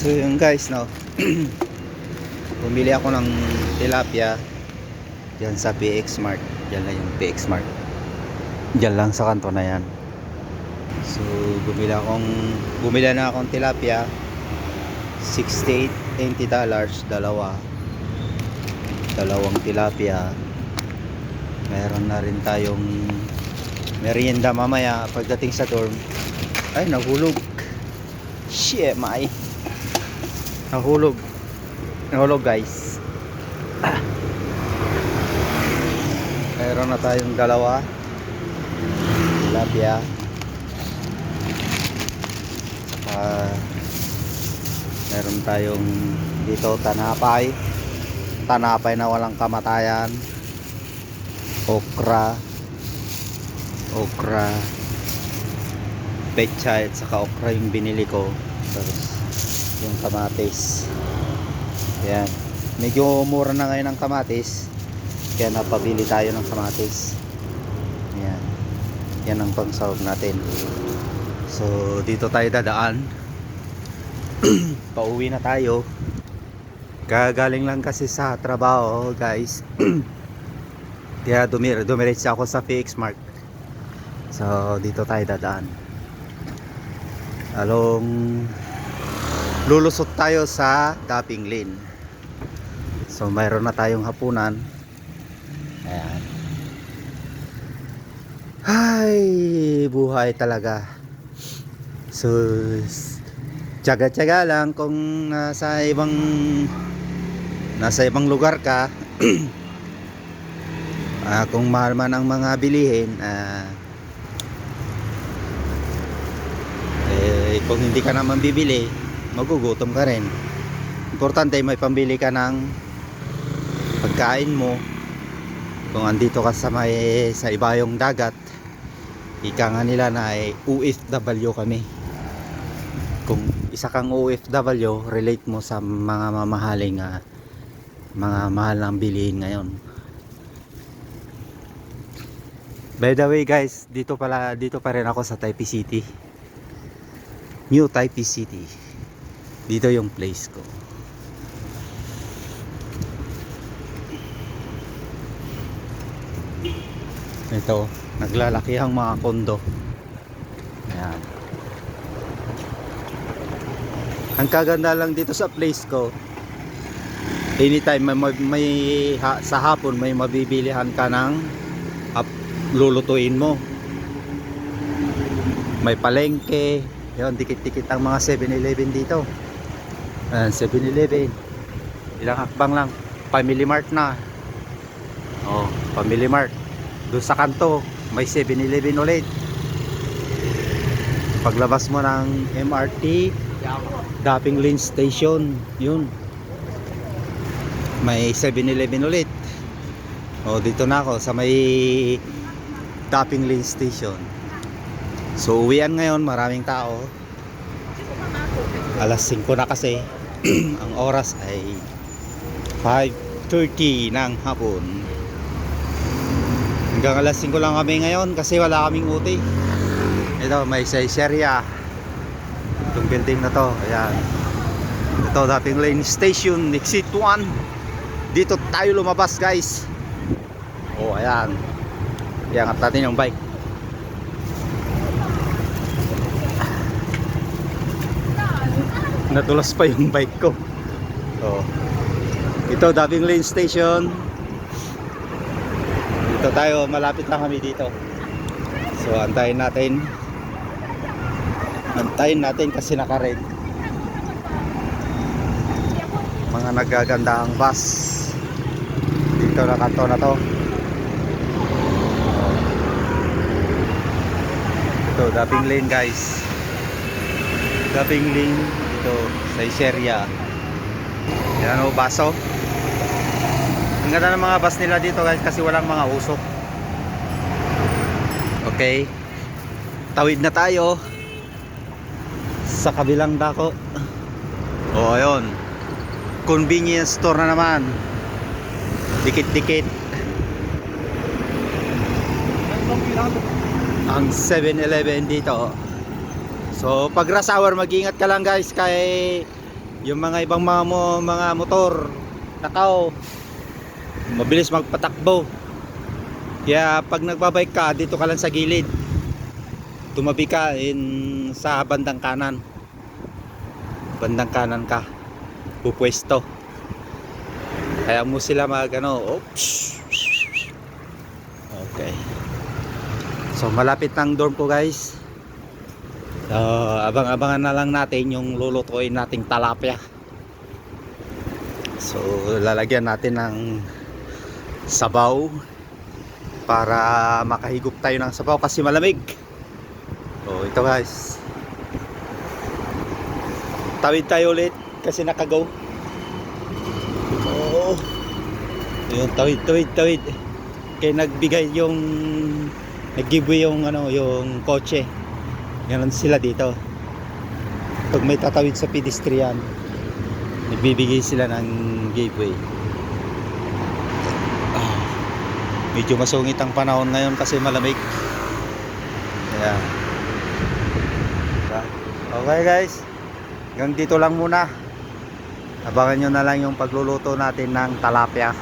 So yun guys, no. Bumili ako ng tilapia diyan sa PX Mart. Diyan lang yung PX Mart. Diyan lang sa kanto na yan. So bumili akong bumili na akong tilapia 68 80 dollars dalawa. Dalawang tilapia. Meron na rin tayong merienda mamaya pagdating sa dorm. Ay, nahulog. Shit, may. Nahulog. Nahulog, guys. Ah. Meron na tayong dalawa. Tilapia. Saka meron tayong dito tanapay. Tanapay na walang kamatayan. Okra. Okra. Pechay at saka okra yung binili ko. Tapos yung kamatis. Yan. Medyo mura na ngayon ang kamatis. Kaya napabili tayo ng kamatis. Yan. Yan ang pangsahog natin. So, dito tayo dadaan. Pauwi na tayo. Kagaling lang kasi sa trabaho, guys. Kaya dumir dumiretso ako sa PX Mart. So, dito tayo dadaan. Along lulusot tayo sa Dapping Lane. So, mayroon na tayong hapunan. Ayan. Ay, buhay talaga. So, tsaga-tsaga lang kung nasa ibang nasa ibang lugar ka. ah, kung mahal man ang mga bilihin, ah, eh, kung hindi ka naman bibili, magugutom ka rin. Importante may pambili ka ng pagkain mo. Kung andito ka sa may sa ibayong dagat, ika nga nila na ay OFW kami. Kung isa kang OFW, relate mo sa mga mamahaling ah, mga mahal ng bilihin ngayon. By the way guys, dito pala dito pa rin ako sa Taipei City. New Taipei City. Dito yung place ko. Ito, naglalaki ang mga kondo. Ayan. Ang kaganda lang dito sa place ko, anytime may, may, may ha, sa hapon may mabibilihan ka ng up, lulutuin mo. May palengke, yun, dikit-dikit ang mga 7-Eleven dito. Ayan, 7-Eleven. Ilang hakbang lang. Family Mart na. Oh, Family Mart. Doon sa kanto, may 7-Eleven ulit. Paglabas mo ng MRT, Dapping Lane Station, yun. May 7-Eleven ulit. Oh, dito na ako sa may Dapping Lane Station. So, uwian ngayon, maraming tao. Alas 5 na kasi. Ang oras ay 5.30 ng hapon. Hanggang alas 5 lang kami ngayon kasi wala kaming uti. Ito, may Saiseria. Itong building na to. Ayan. Ito, dating lane station, exit 1. Dito tayo lumabas, guys. Oh, ayan. Iangat natin yung bike. Natulas pa yung bike ko. Oh. Ito, Daving Lane Station. Dito tayo, malapit lang kami dito. So, antayin natin. Antayin natin kasi naka-red. Mga nagaganda ang bus. Dito na kanto na to. Ito, Daving Lane guys. Daving Lane dito sa Iseria. Yan o, baso. Ang ganda ng mga bus nila dito guys kasi walang mga usok. Okay. Tawid na tayo sa kabilang dako. O, ayun. Convenience store na naman. Dikit-dikit. Ang 7-Eleven dito. So, pag rush hour, mag-ingat ka lang guys kay yung mga ibang mga, mo, mga motor nakaw mabilis magpatakbo. Kaya pag nagbabike ka dito ka lang sa gilid. Tumabi ka in, sa bandang kanan. Bandang kanan ka. Pupwesto. Kaya mo sila mag ano oops. okay. So malapit ng dorm ko guys so abang-abangan na lang natin yung lulutuin nating talapia so lalagyan natin ng sabaw para makahigop tayo ng sabaw kasi malamig. So ito guys. Tawid tayo ulit kasi nakagaw. Oo. Yun tawid tawid tawid. Kaya nagbigay yung nag-giveaway yung ano yung kotse Ganon sila dito. Pag may tatawid sa pedestrian, nagbibigay sila ng giveaway. Ah, medyo masungit ang panahon ngayon kasi malamig. Kaya. Diba? Okay guys. Hanggang dito lang muna. Abangan nyo na lang yung pagluluto natin ng talapia.